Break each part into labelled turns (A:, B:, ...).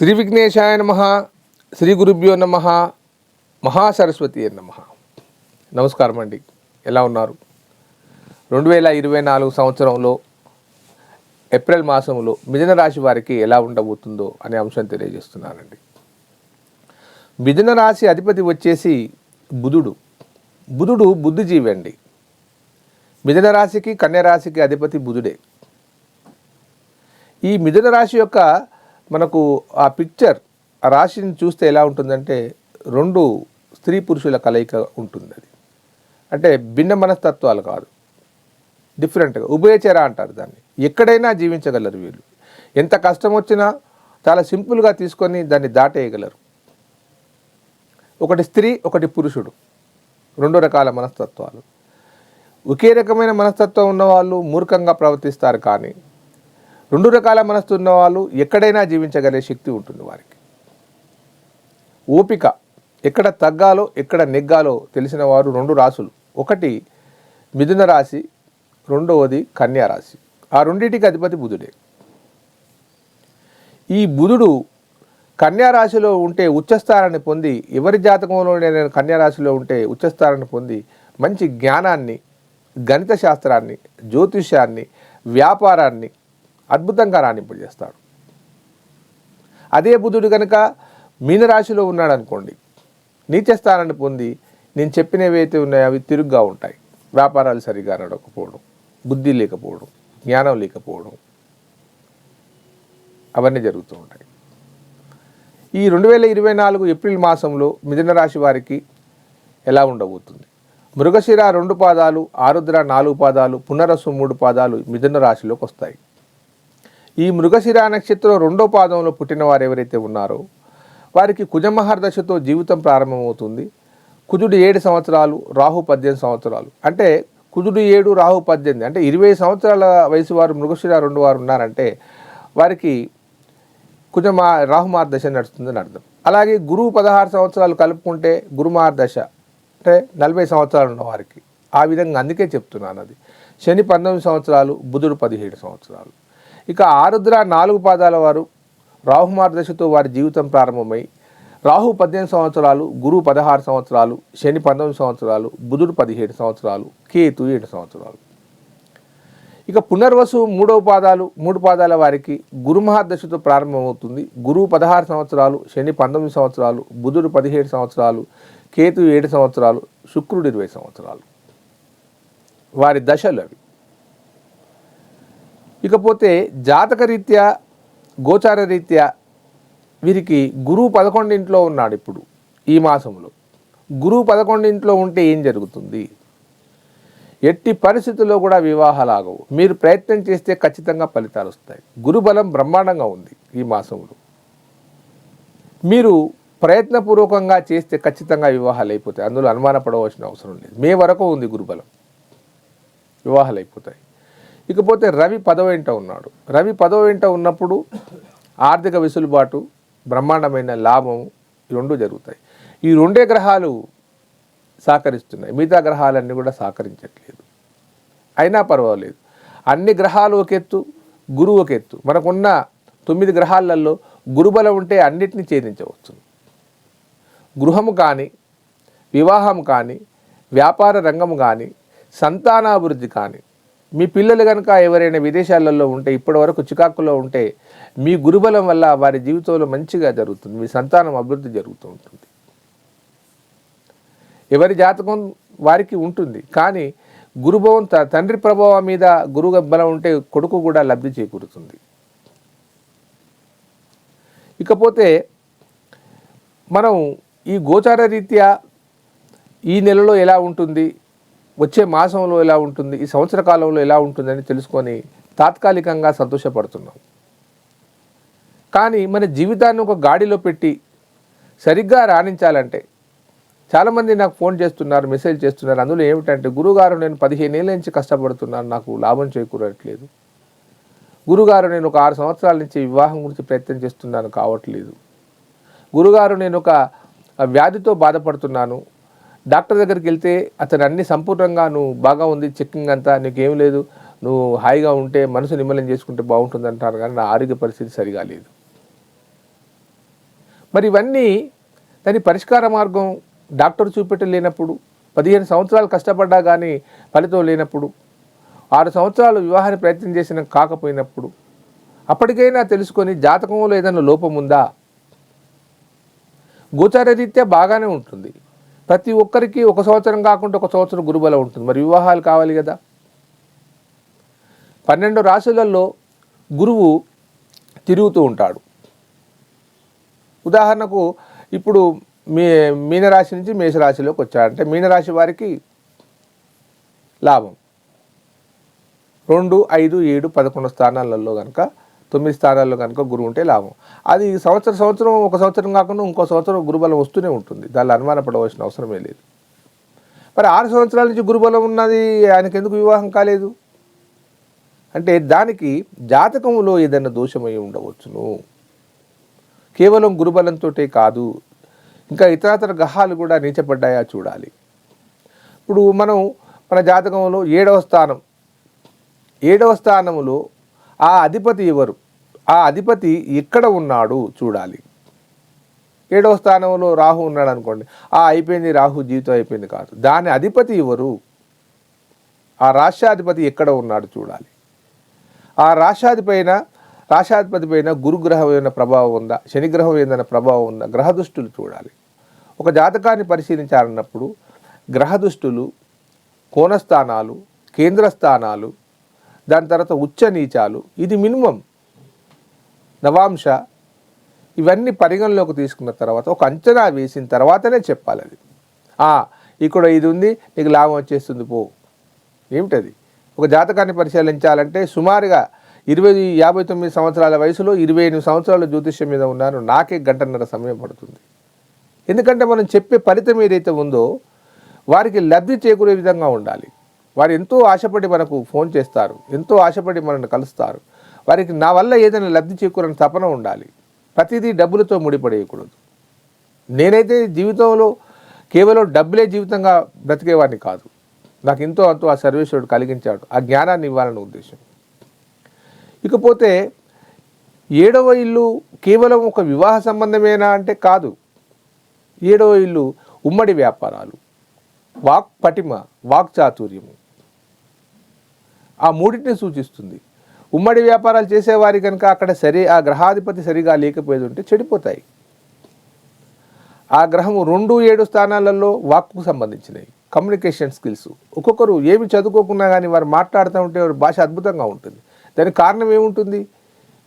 A: శ్రీ విఘ్నేశాయ నమ శ్రీ గురుభ్యో నమ మహాసరస్వతి నమ నమస్కారం అండి. ఎలా ఉన్నారు? రెండు వేల ఇరవై నాలుగు సంవత్సరంలో ఏప్రిల్ మాసంలో మిథున రాశి వారికి ఎలా ఉండబోతుందో అనే అంశం తెలియజేస్తున్నానండి. మిథున రాశి అధిపతి వచ్చేసి బుధుడు. బుధుడు బుద్ధిజీవి అండి మిథున రాశికి కన్యరాశికి అధిపతి బుధుడే. ఈ మిథున రాశి యొక్క మనకు ఆ పిక్చర్ ఆ రాశిని చూస్తే ఎలా ఉంటుందంటే రెండు స్త్రీ పురుషుల కలయిక ఉంటుంది అది అంటే భిన్న మనస్తత్వాలు కాదు. డిఫరెంట్గా ఉభయచర అంటారు దాన్ని. ఎక్కడైనా జీవించగలరు వీళ్ళు. ఎంత కష్టం వచ్చినా చాలా సింపుల్గా తీసుకొని దాన్ని దాటేయగలరు. ఒకటి స్త్రీ ఒకటి పురుషుడు. రెండు రకాల మనస్తత్వాలు. ఒకే రకమైన మనస్తత్వం ఉన్నవాళ్ళు మూర్ఖంగా ప్రవర్తిస్తారు కానీ రెండు రకాల మనస్సు ఉన్న వాళ్ళు ఎక్కడైనా జీవించగలిగే శక్తి ఉంటుంది వారికి. ఓపిక ఎక్కడ తగ్గాలో ఎక్కడ నెగ్గాలో తెలిసిన వారు రెండు రాసులు. ఒకటి మిథున రాశి రెండవది కన్యా రాశి. ఆ రెండింటికి అధిపతి బుధుడే. ఈ బుధుడు కన్యారాశిలో ఉంటే ఉచ్చస్థానాన్ని పొంది ఎవరి జాతకంలో నేను కన్యారాశిలో ఉంటే ఉచ్చస్థానాన్ని పొంది మంచి జ్ఞానాన్ని గణిత శాస్త్రాన్ని జ్యోతిష్యాన్ని వ్యాపారాన్ని అద్భుతంగా రాణింపజేస్తాడు అదే బుధుడు కనుక మీనరాశిలో ఉన్నాడు అనుకోండి నీచ స్థానాన్ని పొంది నేను చెప్పినవి అయితే ఉన్నాయో అవి తిరుగ్గా ఉంటాయి. వ్యాపారాలు సరిగా నడవకపోవడం బుద్ధి లేకపోవడం జ్ఞానం లేకపోవడం అవన్నీ జరుగుతూ ఉంటాయి. ఈ రెండు వేల ఇరవై నాలుగు ఏప్రిల్ మాసంలో మిథున రాశి వారికి ఎలా ఉండబోతుంది? మృగశిర రెండు పాదాలు ఆరుద్ర నాలుగు పాదాలు పునరస్సు మూడు పాదాలు మిథున రాశిలోకి వస్తాయి. ఈ మృగశిరా నక్షత్రం రెండో పాదంలో పుట్టిన వారు ఎవరైతే ఉన్నారో వారికి కుజమహర్దశతో జీవితం ప్రారంభమవుతుంది. కుజుడు ఏడు సంవత్సరాలు రాహు పద్దెనిమిది సంవత్సరాలు. అంటే కుజుడు ఏడు రాహు పద్దెనిమిది. అంటే ఇరవై సంవత్సరాల వయసు వారు మృగశిర రెండు వారు ఉన్నారంటే వారికి కుజమా రాహుమార్దశ నడుస్తుందని అర్థం. అలాగే గురువు పదహారు సంవత్సరాలు కలుపుకుంటే గురుమార్దశ అంటే నలభై సంవత్సరాలు ఉన్న వారికి. ఆ విధంగా అందుకే చెప్తున్నాను అది. శని పంతొమ్మిది సంవత్సరాలు బుధుడు పదిహేడు సంవత్సరాలు. ఇక ఆరుద్ర నాలుగు పాదాల వారు రాహు దశతో వారి జీవితం ప్రారంభమై రాహు పద్దెనిమిది సంవత్సరాలు గురువు పదహారు సంవత్సరాలు శని పంతొమ్మిది సంవత్సరాలు బుధుడు పదిహేడు సంవత్సరాలు కేతు ఏడు సంవత్సరాలు. ఇక పునర్వసు మూడవ పాదాలు మూడు పాదాల వారికి గురుమహాదశతో ప్రారంభమవుతుంది. గురువు పదహారు సంవత్సరాలు శని పంతొమ్మిది సంవత్సరాలు బుధుడు పదిహేడు సంవత్సరాలు కేతు ఏడు సంవత్సరాలు శుక్రుడు ఇరవై సంవత్సరాలు. వారి దశలు అవి. ఇకపోతే జాతక రీత్యా గోచార రీత్యా వీరికి గురువు పదకొండింట్లో ఉన్నాడు ఇప్పుడు ఈ మాసంలో. గురువు పదకొండింట్లో ఉంటే ఏం జరుగుతుంది? ఎట్టి పరిస్థితుల్లో కూడా వివాహాలు ఆగవు మీరు ప్రయత్నం చేస్తే ఖచ్చితంగా ఫలితాలు వస్తాయి. గురుబలం బ్రహ్మాండంగా ఉంది ఈ మాసంలో. మీరు ప్రయత్నపూర్వకంగా చేస్తే ఖచ్చితంగా వివాహాలు అయిపోతాయి. అందులో అనుమానపడవలసిన అవసరం లేదు. మే వరకు ఉంది గురుబలం. వివాహాలు అయిపోతాయి. ఇకపోతే రవి పదవ వెంట ఉన్నాడు. రవి పదవ వెంట ఉన్నప్పుడు ఆర్థిక వెసులుబాటు బ్రహ్మాండమైన లాభం ఈ రెండు జరుగుతాయి. ఈ రెండే గ్రహాలు సహకరిస్తున్నాయి. మిగతా గ్రహాలన్నీ కూడా సహకరించట్లేదు. అయినా పర్వాలేదు. అన్ని గ్రహాలు ఒక ఎత్తు గురువు ఒక ఎత్తు. మనకున్న తొమ్మిది గ్రహాలలో గురుబలం ఉంటే అన్నిటినీ ఛేదించవచ్చు. గృహము కానీ వివాహం కానీ వ్యాపార రంగం కానీ సంతానాభివృద్ధి కానీ మీ పిల్లలు కనుక ఎవరైనా విదేశాలలో ఉంటే ఇప్పటి వరకు చికాకులో ఉంటే మీ గురుబలం వల్ల వారి జీవితంలో మంచిగా జరుగుతుంది మీ సంతానం అభివృద్ధి జరుగుతూ ఉంటుంది. ఎవరి జాతకం వారికి ఉంటుంది కానీ గురుభవం త- తండ్రి ప్రభావం మీద గురువు బలం ఉంటే కొడుకు కూడా లబ్ధి చేకూరుతుంది. ఇకపోతే మనం ఈ గోచార రీత్యా ఈ నెలలో ఎలా ఉంటుంది వచ్చే మాసంలో ఎలా ఉంటుంది ఈ సంవత్సర కాలంలో ఎలా ఉంటుందని తెలుసుకొని తాత్కాలికంగా సంతోషపడుతున్నాం. కానీ మన జీవితాన్ని ఒక గాడిలో పెట్టి సరిగ్గా రాణించాలంటే చాలామంది నాకు ఫోన్ చేస్తున్నారు మెసేజ్ చేస్తున్నారు. అందులో ఏమిటంటే గురుగారు నేను పదిహేను ఏళ్ళ నుంచి కష్టపడుతున్నాను నాకు లాభం చేకూరట్లేదు. గురుగారు నేను ఒక ఆరు సంవత్సరాల నుంచి వివాహం గురించి ప్రయత్నం చేస్తున్నాను కావట్లేదు. గురుగారు నేను ఒక వ్యాధితో బాధపడుతున్నాను డాక్టర్ దగ్గరికి వెళ్తే అతను అన్ని సంపూర్ణంగా నువ్వు బాగా ఉంది చెక్కింగ్ అంతా నీకేం లేదు నువ్వు హాయిగా ఉంటే మనసు నిమ్మలం చేసుకుంటే బాగుంటుంది అంటారు కానీ నా ఆరోగ్య పరిస్థితి సరిగా లేదు. మరి ఇవన్నీ దాని పరిష్కార మార్గం డాక్టర్ చూపెట్టలేనప్పుడు పదిహేను సంవత్సరాలు కష్టపడ్డా కానీ ఫలితం లేనప్పుడు ఆరు సంవత్సరాలు వివాహాన్ని ప్రయత్నం చేసిన కాకపోయినప్పుడు అప్పటికైనా తెలుసుకొని జాతకంలో ఏదైనా లోపం ఉందా? గోచార రీత్యా బాగానే ఉంటుంది. ప్రతి ఒక్కరికి ఒక సంవత్సరం కాకుండా ఒక సంవత్సరం గురుబలం ఉంటుంది. మరి వివాహాలు కావాలి కదా. పన్నెండు రాశులలో గురువు తిరుగుతూ ఉంటాడు. ఉదాహరణకు ఇప్పుడు మీ మీనరాశి నుంచి మేషరాశిలోకి వచ్చాడంటే మీనరాశి వారికి లాభం. రెండు ఐదు ఏడు పదకొండు స్థానాలలో కనుక తొమ్మిది స్థానాల్లో కనుక గురువు ఉంటే లాభం. అది సంవత్సరం సంవత్సరం ఒక సంవత్సరం కాకుండా ఇంకో సంవత్సరం గురుబలం వస్తూనే ఉంటుంది. దానిలో అనుమానపడవలసిన అవసరమే లేదు. మరి ఆరు సంవత్సరాల నుంచి గురుబలం ఉన్నది ఆయనకి ఎందుకు వివాహం కాలేదు? అంటే దానికి జాతకంలో ఏదైనా దోషమై ఉండవచ్చును. కేవలం గురుబలంతోటే కాదు ఇంకా ఇతరతర గ్రహాలు కూడా నీచపడ్డాయా చూడాలి. ఇప్పుడు మనం మన జాతకంలో ఏడవ స్థానం ఏడవ స్థానములో ఆ అధిపతి ఎవరు? ఆ అధిపతి ఎక్కడ ఉన్నాడు చూడాలి. ఏడవ స్థానంలో రాహు ఉన్నాడు అనుకోండి. ఆ అయిపోయింది రాహు జీవితం అయిపోయింది కాదు. దాని అధిపతి ఎవరు? ఆ రాష్ట్రాధిపతి ఎక్కడ ఉన్నాడు చూడాలి. ఆ రాష్ట్రాధి పైన రాష్ట్రాధిపతి పైన గురుగ్రహం ఏమైనా ప్రభావం ఉందా? శనిగ్రహం ఏదైనా ప్రభావం ఉందా? గ్రహదుష్టులు చూడాలి. ఒక జాతకాన్ని పరిశీలించాలన్నప్పుడు గ్రహదుష్టులు కోణస్థానాలు కేంద్ర స్థానాలు దాని తర్వాత ఉచ్చ నీచాలు. ఇది మినిమం. నవాంశ. ఇవన్నీ పరిగణలోకి తీసుకున్న తర్వాత ఒక అంచనా వేసిన తర్వాతనే చెప్పాలి అది ఇక్కడ ఇది ఉంది నీకు లాభం వచ్చేస్తుంది పో. ఏమిటది? ఒక జాతకాన్ని పరిశీలించాలంటే సుమారుగా ఇరవై యాభై తొమ్మిది సంవత్సరాల వయసులో ఇరవై ఎనిమిది సంవత్సరాల జ్యోతిష్యం మీద ఉన్నాను నాకే గంటన్నర సమయం పడుతుంది. ఎందుకంటే మనం చెప్పే ఫలితం ఏదైతే ఉందో వారికి లబ్ధి చేకూరే విధంగా ఉండాలి. వారు ఎంతో ఆశపడి మనకు ఫోన్ చేస్తారు ఎంతో ఆశపడి మనల్ని కలుస్తారు. వారికి నా వల్ల ఏదైనా లబ్ధి చేకూరని తపన ఉండాలి. ప్రతిదీ డబ్బులతో ముడిపడేయకూడదు. నేనైతే జీవితంలో కేవలం డబ్బులే జీవితంగా బ్రతికేవాడిని కాదు. నాకు ఎంతో అంతో ఆ సర్వేశ్వరుడు కలిగించాడు. ఆ జ్ఞానాన్ని ఇవ్వాలనే ఉద్దేశం. ఇకపోతే ఏడవ ఇల్లు కేవలం ఒక వివాహ సంబంధమేనా అంటే కాదు. ఏడవ ఇల్లు ఉమ్మడి వ్యాపారాలు వాక్ పటిమ వాక్ చాతుర్యము. ఆ మూడింటిని సూచిస్తుంది. ఉమ్మడి వ్యాపారాలు చేసేవారి కనుక అక్కడ సరి ఆ గ్రహాధిపతి సరిగా లేకపోయేది ఉంటే చెడిపోతాయి. ఆ గ్రహము రెండు ఏడు స్థానాలలో వాక్కు సంబంధించినవి కమ్యూనికేషన్ స్కిల్స్ ఒక్కొక్కరు ఏమి చదువుకోకున్నా కానీ వారు మాట్లాడుతూ ఉంటే వారి భాష అద్భుతంగా ఉంటుంది. దానికి కారణం ఏముంటుంది?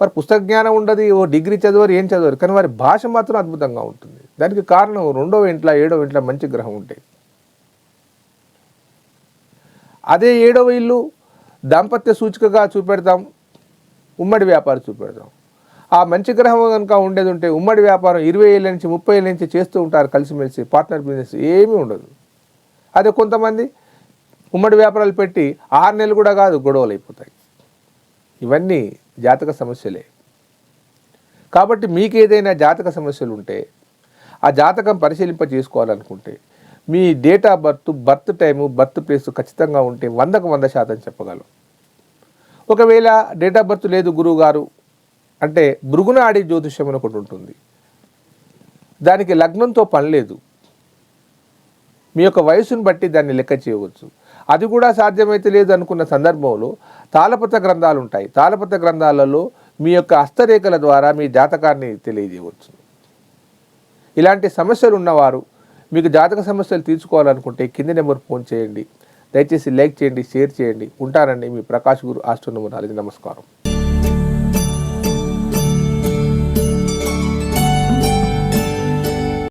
A: వారి పుస్తక జ్ఞానం ఉండదు ఓ డిగ్రీ చదివారు ఏం చదవరు కానీ వారి భాష మాత్రం అద్భుతంగా ఉంటుంది. దానికి కారణం రెండవ ఇంట్లో ఏడవ ఇంట్లో మంచి గ్రహం ఉంటాయి అదే ఏడవ ఇల్లు దాంపత్య సూచికగా చూపెడతాం ఉమ్మడి వ్యాపారం చూపెడతాం. ఆ మంచి గ్రహం కనుక ఉండేది ఉంటే ఉమ్మడి వ్యాపారం ఇరవై ఏళ్ళ నుంచి ముప్పై ఏళ్ళ నుంచి చేస్తూ ఉంటారు కలిసిమెలిసి పార్ట్నర్ బిజినెస్ ఏమీ ఉండదు. అదే కొంతమంది ఉమ్మడి వ్యాపారాలు పెట్టి ఆరు నెలలు కూడా కాదు గొడవలు అయిపోతాయి. ఇవన్నీ జాతక సమస్యలే. కాబట్టి మీకు ఏదైనా జాతక సమస్యలు ఉంటే ఆ జాతకం పరిశీలింప చేసుకోవాలనుకుంటే మీ date of birth birth time birth place ఖచ్చితంగా ఉంటే వందకు వంద శాతం చెప్పగలం. ఒకవేళ డేట్ ఆఫ్ బర్త్ లేదు గురువు గారు అంటే భృగునాడి జ్యోతిష్యం అని ఒకటి ఉంటుంది. దానికి లగ్నంతో పని లేదు. మీ యొక్క వయసును బట్టి దాన్ని లెక్క చేయవచ్చు. అది కూడా సాధ్యమైతే లేదు అనుకున్న సందర్భంలో తాళపత్ర గ్రంథాలు ఉంటాయి. తాళపత్ర గ్రంథాలలో మీ యొక్క హస్తరేఖల ద్వారా మీ జాతకాన్ని తెలియజేయవచ్చు. ఇలాంటి సమస్యలు ఉన్నవారు మీకు జాతక సమస్యలు తీర్చుకోవాలనుకుంటే కింది నెంబర్ ఫోన్ చేయండి. దయచేసి లైక్ చేయండి షేర్ చేయండి. ఉంటానండి మీ ప్రకాష్ గురు ఆస్ట్రోనమర్ నమస్కారం.